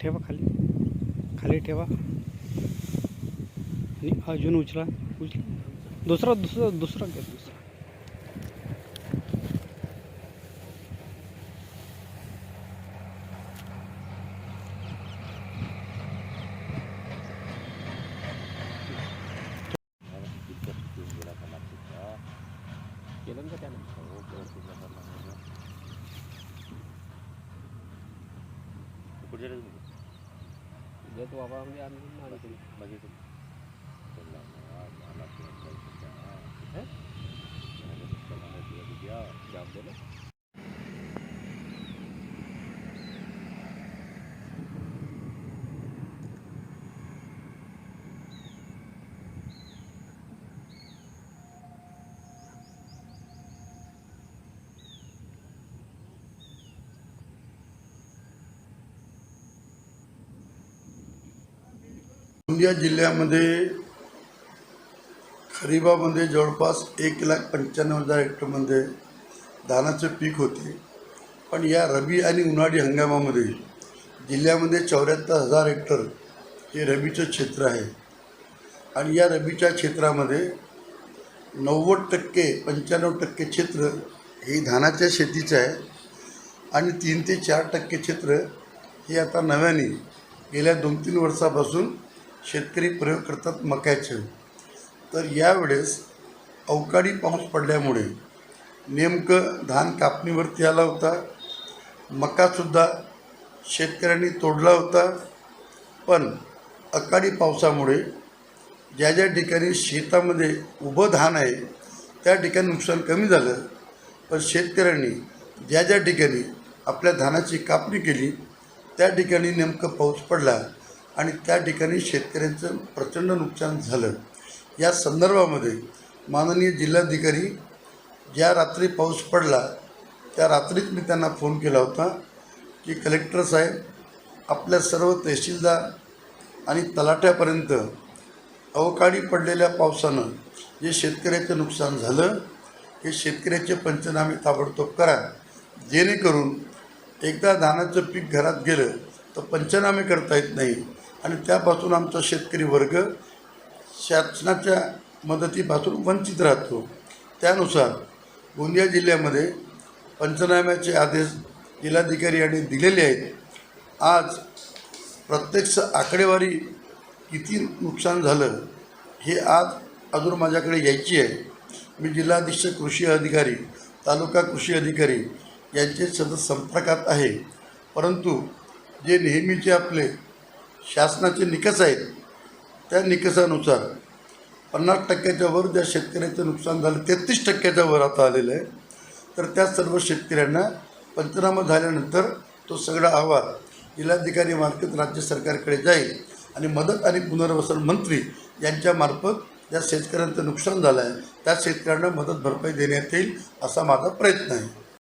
ठेवा खाली. खाली ठेवा. आणि अजून उचला. उचला. दुसरा दुसरा दुसरा घ्या दुसरा. कुठे dia apa yang dia anu mah gitu begitu Gondia जिल्ह्यामध्ये खरीबामध्ये जवळपास एक लाख पंच्याण्णव हजार हेक्टरमध्ये धानाचं पीक होते. पण या रबी आणि उन्हाळी हंगामामध्ये जिल्ह्यामध्ये चौऱ्याहत्तर हजार हेक्टर हे रबीचं क्षेत्र आहे. आणि या रबीच्या क्षेत्रामध्ये नव्वद टक्के पंच्याण्णव टक्के क्षेत्र हे धानाच्या शेतीचं आहे. आणि तीन ते चार टक्के क्षेत्र हे आता नव्याने गेल्या दोन तीन वर्षापासून शेतकरी प्रयोग करतात मक्याचे. तर यावेळेस अवकाळी पाऊस पडल्यामुळे नेमकं धान कापणीवरती आला होता. मकासुद्धा शेतकऱ्यांनी तोडला होता. पण अकाळी पावसामुळे ज्या ज्या ठिकाणी शेतामध्ये उभं धान आहे त्या ठिकाणी नुकसान कमी झालं. पण शेतकऱ्यांनी ज्या ज्या ठिकाणी आपल्या धानाची कापणी केली त्या ठिकाणी नेमकं पाऊस पडला. आणि त्या ठिकाणी शेतकऱ्यांचं प्रचंड नुकसान झालं. या संदर्भामध्ये माननीय जिल्हाधिकारी ज्या रात्री पाऊस पडला त्या रात्रीच मी त्यांना फोन केला होता की कलेक्टर साहेब आपल्या सर्व तहसीलदार आणि तलाट्यापर्यंत अवकाळी पडलेल्या पावसानं जे शेतकऱ्याचं नुकसान झालं हे शेतकऱ्याचे पंचनामे ताबडतोब करा. जेणेकरून एकदा धानाचं पीक घरात गेलं तर पंचनामे करता येत नाही. आणि त्यापासून आमचा शेतकरी वर्ग शासनाच्या मदतीपासून वंचित राहतो. त्यानुसार गोंदिया जिल्ह्यामध्ये पंचनाम्याचे आदेश जिल्हाधिकारी यांनी दिलेले आहेत. आज प्रत्यक्ष आकडेवारी किती नुकसान झालं हे आज अजून माझ्याकडे यायची आहे. मी जिल्हाधीक्षक कृषी अधिकारी तालुका कृषी अधिकारी यांचे सतत संपर्कात आहे. परंतु जे नेहमीचे आपले शासनाचे निकष आहेत त्या निकषानुसार पन्नास टक्क्याच्या वर ज्या शेतकऱ्याचं नुकसान झालं तेहतीस टक्क्याच्या वर आता आलेलं आहे. तर त्या सर्व शेतकऱ्यांना पंचनामा झाल्यानंतर तो सगळा अहवाल जिल्हाधिकारी मार्फत राज्य सरकारकडे जाईल आणि मदत आणि पुनर्वसन मंत्री यांच्यामार्फत ज्या शेतकऱ्यांचं नुकसान झालं आहे त्या शेतकऱ्यांना मदत भरपाई देण्यात येईल असा माझा प्रयत्न आहे.